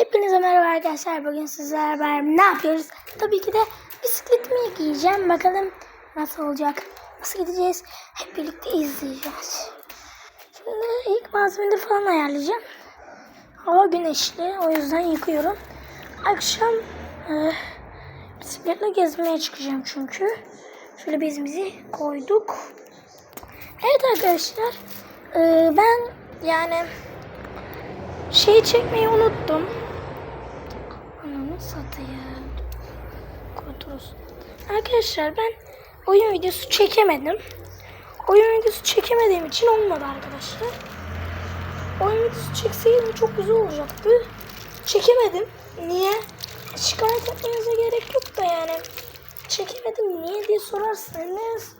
Hepinize merhaba arkadaşlar. Bugün sizlerle beraber ne yapıyoruz? Tabii ki de bisikletimi yıkayacağım. Bakalım nasıl olacak? Nasıl gideceğiz? Hep birlikte izleyeceğiz. Şimdi ilk malzemeleri falan ayarlayacağım. Hava güneşli. O yüzden yıkıyorum. Akşam e, bisikletle gezmeye çıkacağım çünkü. Şöyle bezimizi koyduk. Evet arkadaşlar. e, ben yani şeyi çekmeyi unuttum. Satayım. Kontrols. Arkadaşlar ben oyun videosu çekemedim. Oyun videosu çekemediğim için olmadı arkadaşlar. Oyun videosu çekseydim çok güzel olacaktı. Çekemedim. Niye? Şikayet etmenize gerek yok da yani. Çekemedim niye diye sorarsanız.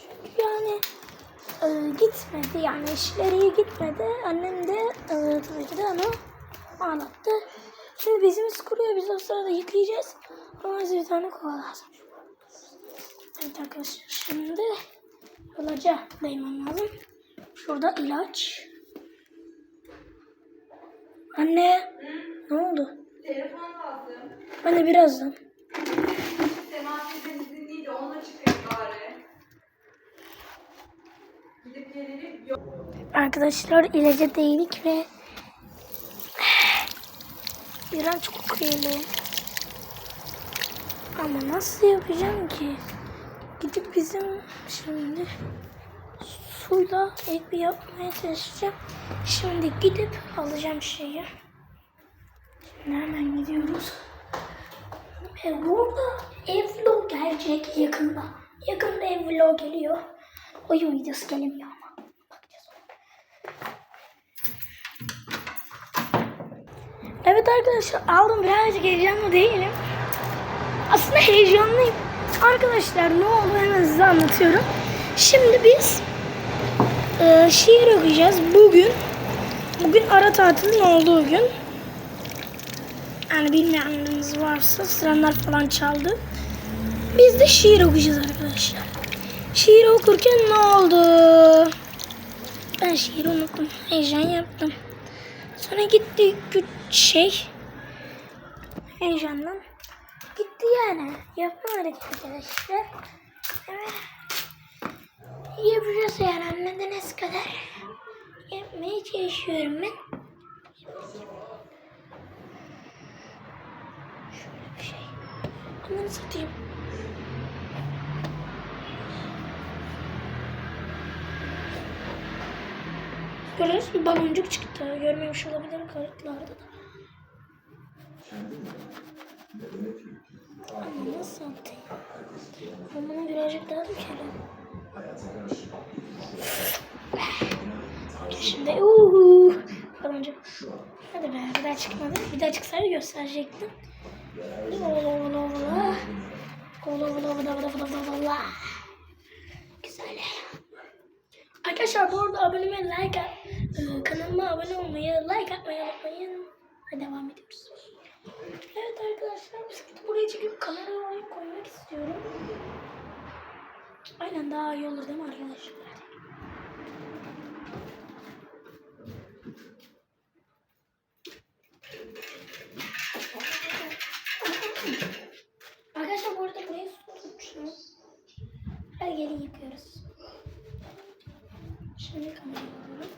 Çünkü yani e, gitmedi yani işleri iyi gitmedi. Annem de e, tabii ki de onu ağlattı. Şimdi bezimiz kuruyor. Biz o sırada yıkayacağız. Ama bize bir tane kova lazım. Evet arkadaşlar şimdi ilaca değmem lazım. Şurada ilaç. Anne ne oldu? Telefon lazım. De birazdan. Sema teyzenin izinliydi. Onunla çıkayım bari. Gidip gelelim. Yok. Arkadaşlar ilaca değdik ve iğrenç kokuyor eli. Ama nasıl yapacağım ki? Gidip bizim şimdi suyla ek bir yapmaya çalışacağım. Şimdi gidip alacağım şeyi. Şimdi hemen gidiyoruz. Ve burada ev vlog gelecek yakında. Yakında ev vlog geliyor. Oyun videosu gelmiyor ama. Evet arkadaşlar aldım birazcık heyecanlı değilim. Aslında heyecanlıyım. Arkadaşlar ne oldu hemen size anlatıyorum. Şimdi biz e, şiir okuyacağız bugün. Bugün ara tatilin olduğu gün. Yani bilmeyenleriniz varsa sıranlar falan çaldı. Biz de şiir okuyacağız arkadaşlar. Şiir okurken ne oldu? Ben şiiri unuttum. Heyecan yaptım. Sonra gitti güç şey. Heyecandan. Gitti yani. Yapamadık arkadaşlar. Evet. Yapacağız yani anladığınız kadar. Yapmaya çalışıyorum ben. Şöyle bir şey. Ananı satayım. Görüyoruz bir baloncuk çıktı. Görmemiş olabilir kayıtlarda da. Ama nasıl atayım? Ben bunu birazcık daha dökelim. Şimdi uuu baloncuk. Hadi be bir daha çıkmadı. Bir daha çıksaydı gösterecektim. Ola ola ola. Ola ola ola ola ola ola. Güzel. Arkadaşlar bu arada aboneme like at, e, kanalıma abone olmayı, like atmayı unutmayın. Hadi devam ediyoruz. Evet arkadaşlar bisikleti buraya çekip kamerayı oraya koymak istiyorum. Aynen daha iyi olur değil mi arkadaşlar? Arkadaşlar bu arada burayı su tutmuşum. Hadi gelin yıkıyoruz. Şimdi kamerayı alalım.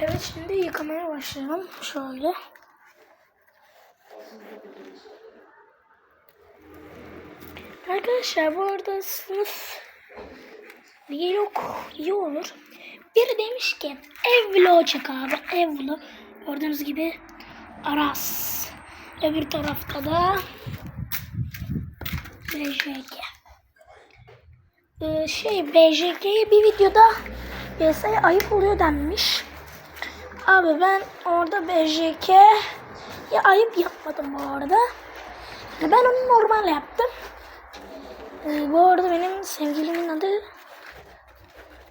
Evet şimdi yıkamaya başlayalım. Şöyle. Arkadaşlar bu arada sınıf vlog iyi olur. Biri demiş ki ev vlog çek abi. Ev vlog. Gördüğünüz gibi Aras. Öbür tarafta da BJK. Ee, şey BJK'ye bir videoda piyasaya ayıp oluyor denmiş. Abi ben orada BJK ya ayıp yapmadım bu arada. Ben onu normal yaptım. Ee, bu arada benim sevgilimin adı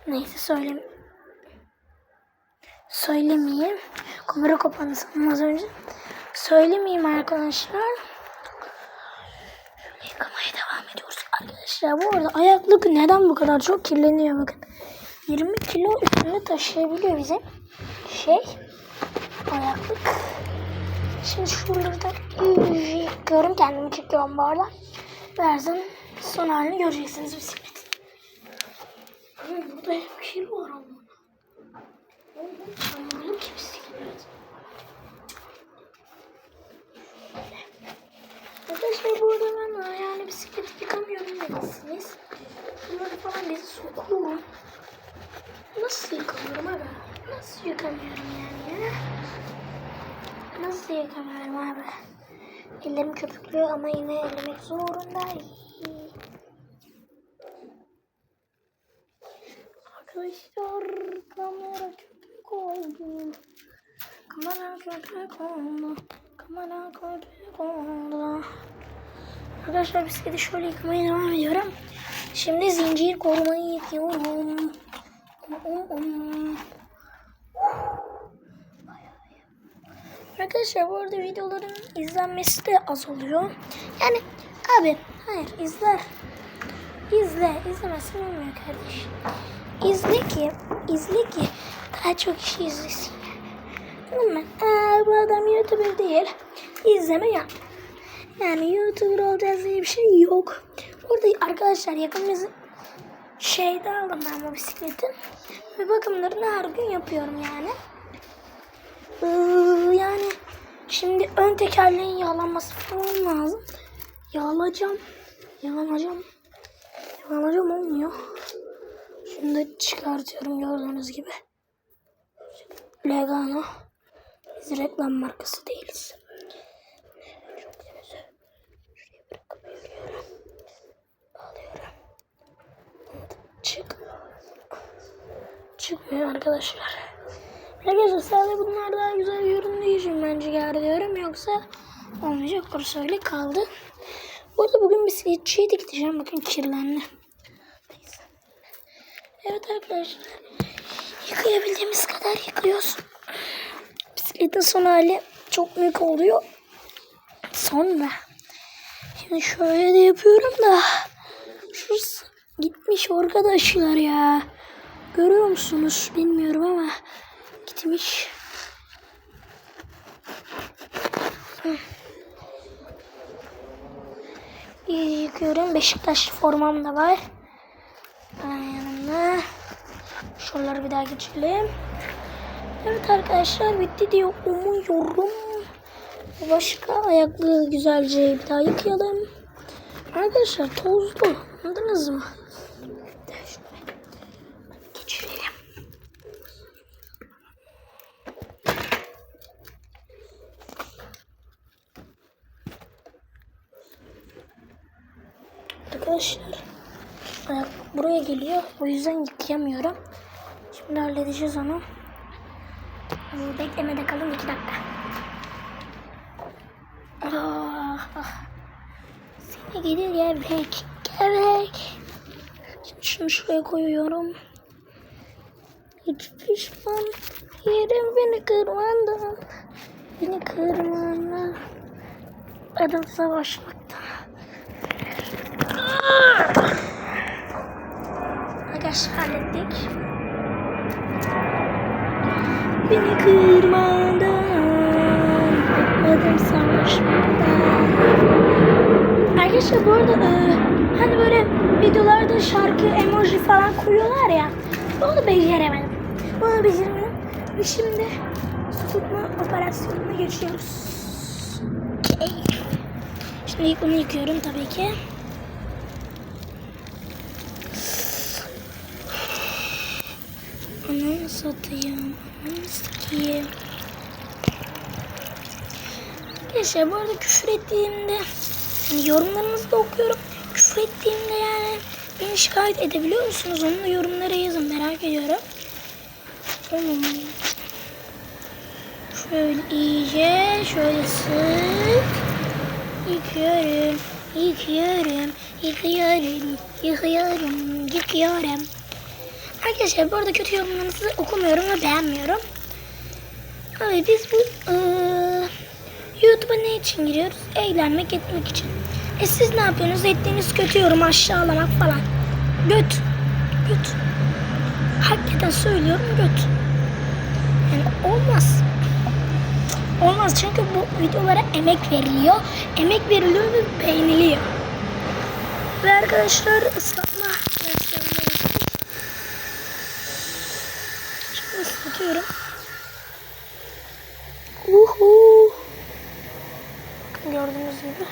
neyse söyleyeyim. Söylemeyeyim. Kamera kapandı sanırım az önce. Söylemeyeyim arkadaşlar. Şöyle yıkamaya devam ediyoruz arkadaşlar. Bu arada ayaklık neden bu kadar çok kirleniyor bakın. 20 kilo üstünde taşıyabiliyor bizim şey. ayaklık. Şimdi şuraları da iyice yıkıyorum. Kendimi çekiyorum bu arada. Birazdan son halini göreceksiniz bisikletin. Burada hep kir var ama. Çamurlu ki bisiklet. Arkadaşlar bu arada ben yani bisiklet yıkamıyorum demişsiniz. Bunları falan bizi sokuyorum. Nasıl yıkamıyorum abi? Nasıl yıkamıyorum yani ya? Nasıl yıkamıyorum abi? Ellerim köpüklüyor ama yine ellemek zorundayım. Arkadaşlar kamera köpük oldu. Kamera köpük oldu. Kamera köpük oldu. Arkadaşlar bisikleti şöyle yıkamaya devam ediyorum. Şimdi zincir korumayı yıkıyorum. Um, um. Arkadaşlar bu arada videoların izlenmesi de az oluyor. Yani abi hayır izler. İzle. izlemezsen olmuyor kardeş. İzle ki, izle ki daha çok kişi izlesin. Aa, bu adam YouTuber değil. İzleme yap. Yani YouTuber olacağız diye bir şey yok. Burada arkadaşlar yakın şeyde aldım ben bu bisikleti. Ve bakımlarını her gün yapıyorum yani. Yani şimdi ön tekerleğin yağlanması falan lazım. Yağlayacağım. Yağlanacağım. Yağlanacağım olmuyor. Şunu da çıkartıyorum gördüğünüz gibi. Legano. Biz reklam markası değiliz. Çık. Çıkmıyor arkadaşlar. Arkadaşlar sadece bunlar daha güzel için bence gari diyorum. Yoksa olmayacak. Orası öyle kaldı. Bu arada bugün bisikletçiye de gideceğim. Bakın kirlendi. Evet arkadaşlar. Yıkayabildiğimiz kadar yıkıyoruz. Bisikletin son hali çok büyük oluyor. Sonra. Şimdi şöyle de yapıyorum da. Şurası gitmiş arkadaşlar ya. Görüyor musunuz? Bilmiyorum ama gitmiş. İyi yıkıyorum. Beşiktaş formam da var. Hemen yanımda. Şuraları bir daha geçelim. Evet arkadaşlar bitti diye umuyorum. Başka ayaklığı güzelce bir daha yıkayalım. Arkadaşlar tozlu. Anladınız mı? Arkadaşlar ayak buraya geliyor. O yüzden yıkayamıyorum. Şimdi halledeceğiz onu. Ee, Beklemede kalın iki dakika. Ah, ah. Seni gelir gevrek, gevrek. Şimdi şunu şuraya koyuyorum. Hiç pişman yerim beni kırmandan. Beni kırmandan. Adam savaşmakta. Arkadaşlar hallettik. Beni kırmadan Adım savaşmadan Arkadaşlar bu arada e, hani böyle videolarda şarkı emoji falan koyuyorlar ya onu beceremedim. Onu beceremedim. Ve şimdi su tutma operasyonuna geçiyoruz. Okay. Şimdi bunu yıkıyorum tabii ki. Ananı satayım. Ananı sikeyim. Arkadaşlar bu arada küfür ettiğimde yani yorumlarınızı da okuyorum. Küfür ettiğimde yani beni şikayet edebiliyor musunuz? Onu da yorumlara yazın merak ediyorum. Tamam. Şöyle iyice şöyle sık. Yıkıyorum. Yıkıyorum. Yıkıyorum. Yıkıyorum. Yıkıyorum. Arkadaşlar bu arada kötü yorumlarınızı okumuyorum ve beğenmiyorum. Abi biz bu eee, YouTube'a ne için giriyoruz? Eğlenmek etmek için. E siz ne yapıyorsunuz? Ettiğiniz kötü yorum aşağılamak falan. Göt. Göt. Hakikaten söylüyorum göt. Yani olmaz. olmaz çünkü bu videolara emek veriliyor. Emek veriliyor ve beğeniliyor. Ve arkadaşlar ıslatma Şimdi ıslatıyorum. Uhu. Gördüğünüz gibi.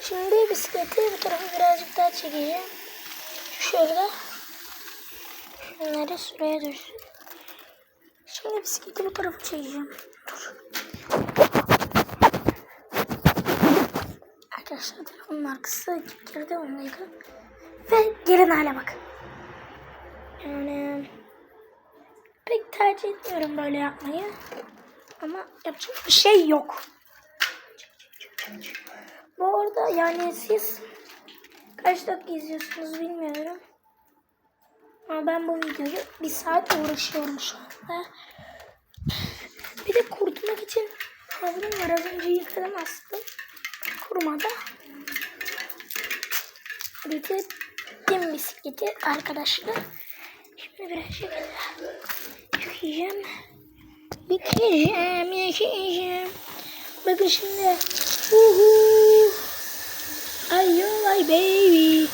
Şimdi bisikleti bu tarafa birazcık daha çekeceğim. Şöyle. Şunları sıraya düşsün. Şimdi bisikleti bu tarafa çekeceğim. Dur. Arkadaşlar telefonun arkası girdi onu yıkın. Ve gelin hale bak. Yani pek tercih etmiyorum böyle yapmayı. Ama yapacak bir şey yok. Bu arada yani siz kaç dakika izliyorsunuz bilmiyorum. Ama ben bu videoyu bir saat uğraşıyorum şu anda. Bir de kurutmak için havlum var. Az önce yıkadım aslında. Kurumadı. Bitirdim bisikleti arkadaşlar. Şimdi birazcık yıkayacağım. Yıkayacağım, yıkayacağım. Bakın şimdi. Uhu. Ay yo ay baby.